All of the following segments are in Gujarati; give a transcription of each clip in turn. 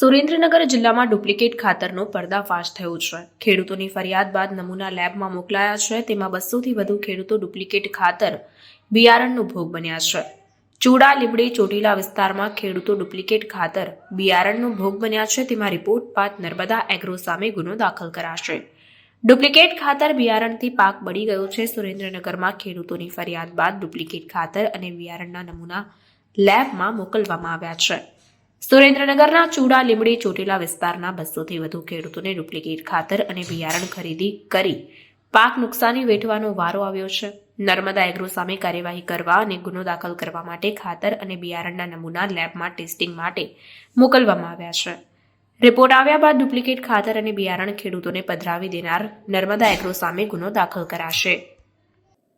સુરેન્દ્રનગર જિલ્લામાં ડુપ્લિકેટ ખાતરનો પર્દાફાશ થયો છે. ખેડૂતોની ફરિયાદ બાદ નમૂના લેબમાં મોકલાયા છે. તેમાં બસોથી વધુ ખેડૂતો ડુપ્લિકેટ ખાતર બિયારણનો ભોગ બન્યા છે. ચૂડા લીમડી ચોટીલા વિસ્તારમાં ખેડૂતો ડુપ્લિકેટ ખાતર બિયારણનો ભોગ બન્યા છે. તેમાં રિપોર્ટ બાદ નર્મદા એગ્રો સામે ગુનો દાખલ કરાશે. ડુપ્લિકેટ ખાતર બિયારણથી પાક બળી ગયો છે. સુરેન્દ્રનગરમાં ખેડૂતોની ફરિયાદ બાદ ડુપ્લિકેટ ખાતર અને બિયારણના નમૂના લેબમાં મોકલવામાં આવ્યા છે. સુરેન્દ્રનગરના ચૂડા લીમડી ચોટીલા વિસ્તારના બસોથી વધુ ખેડૂતોને ડુપ્લિકેટ ખાતર અને બિયારણ ખરીદી કરી પાક નુકસાની વેઠવાનો વારો આવ્યો છે. નર્મદા એગ્રો સામે કાર્યવાહી કરવા અને ગુનો દાખલ કરવા માટે ખાતર અને બિયારણના નમૂના લેબમાં ટેસ્ટિંગ માટે મોકલવામાં આવ્યા છે. રિપોર્ટ આવ્યા બાદ ડુપ્લિકેટ ખાતર અને બિયારણ ખેડૂતોને પધરાવી દેનાર નર્મદા એગ્રો સામે ગુનો દાખલ કરાશે.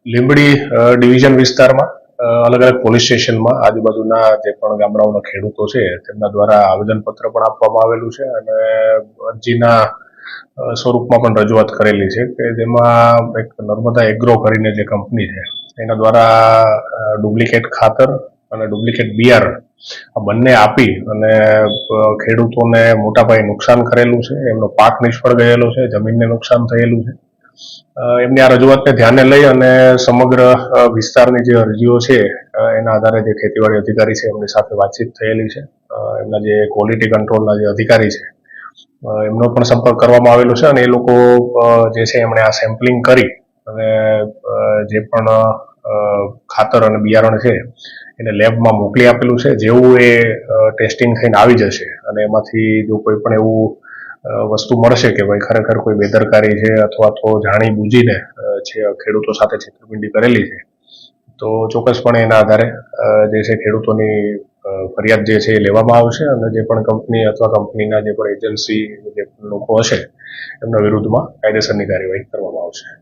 લીંબડી ડિવિઝન વિસ્તારમાં અલગ અલગ પોલીસ સ્ટેશનમાં આજુબાજુના જે પણ ગામડાઓના ખેડૂતો છે, તેમના દ્વારા આવેદનપત્ર પણ આપવામાં આવેલું છે અને અરજીના સ્વરૂપમાં પણ રજૂઆત કરેલી છે કે જેમાં એક નર્મદા એગ્રો કરીને જે કંપની છે, એના દ્વારા ડુપ્લિકેટ ખાતર અને ડુપ્લિકેટ બિયારણ આ બંને આપી અને ખેડૂતોને મોટા પાયે નુકસાન કરેલું છે, એમનો પાક નિષ્ફળ ગયેલો છે, જમીનને નુકસાન થયેલું છે. એમની આ રજૂઆતને ધ્યાને લઈ અને સમગ્ર વિસ્તારની જે અરજીઓ છે એના આધારે જે ખેતીવાડી અધિકારી છે, એમની સાથે વાતચીત થયેલી છે. એમના જે ક્વોલિટી કંટ્રોલના જે અધિકારી છે એમનો પણ સંપર્ક કરવામાં આવેલો છે અને એ લોકો જે છે એમણે આ સેમ્પલિંગ કરી અને જે પણ ખાતર અને બિયારણ છે, એને લેબમાં મોકલી આપેલું છે. જેવું એ ટેસ્ટિંગ થઈને આવી જશે અને એમાંથી જો કોઈ પણ એવું વસ્તુ મળશે કે ભાઈ ખરેખર કોઈ બેદરકારી છે અથવા તો જાણી બૂજીને છે ખેડૂતો સાથે છેતરપિંડી કરેલી છે, તો ચોક્કસપણે એના આધારે જે છે ખેડૂતોની ફરિયાદ જે છે એ લેવામાં આવશે અને જે પણ કંપની અથવા કંપનીના જે પણ એજન્સી જે લોકો હશે, એમના વિરુદ્ધમાં કાયદેસરની કાર્યવાહી કરવામાં આવશે.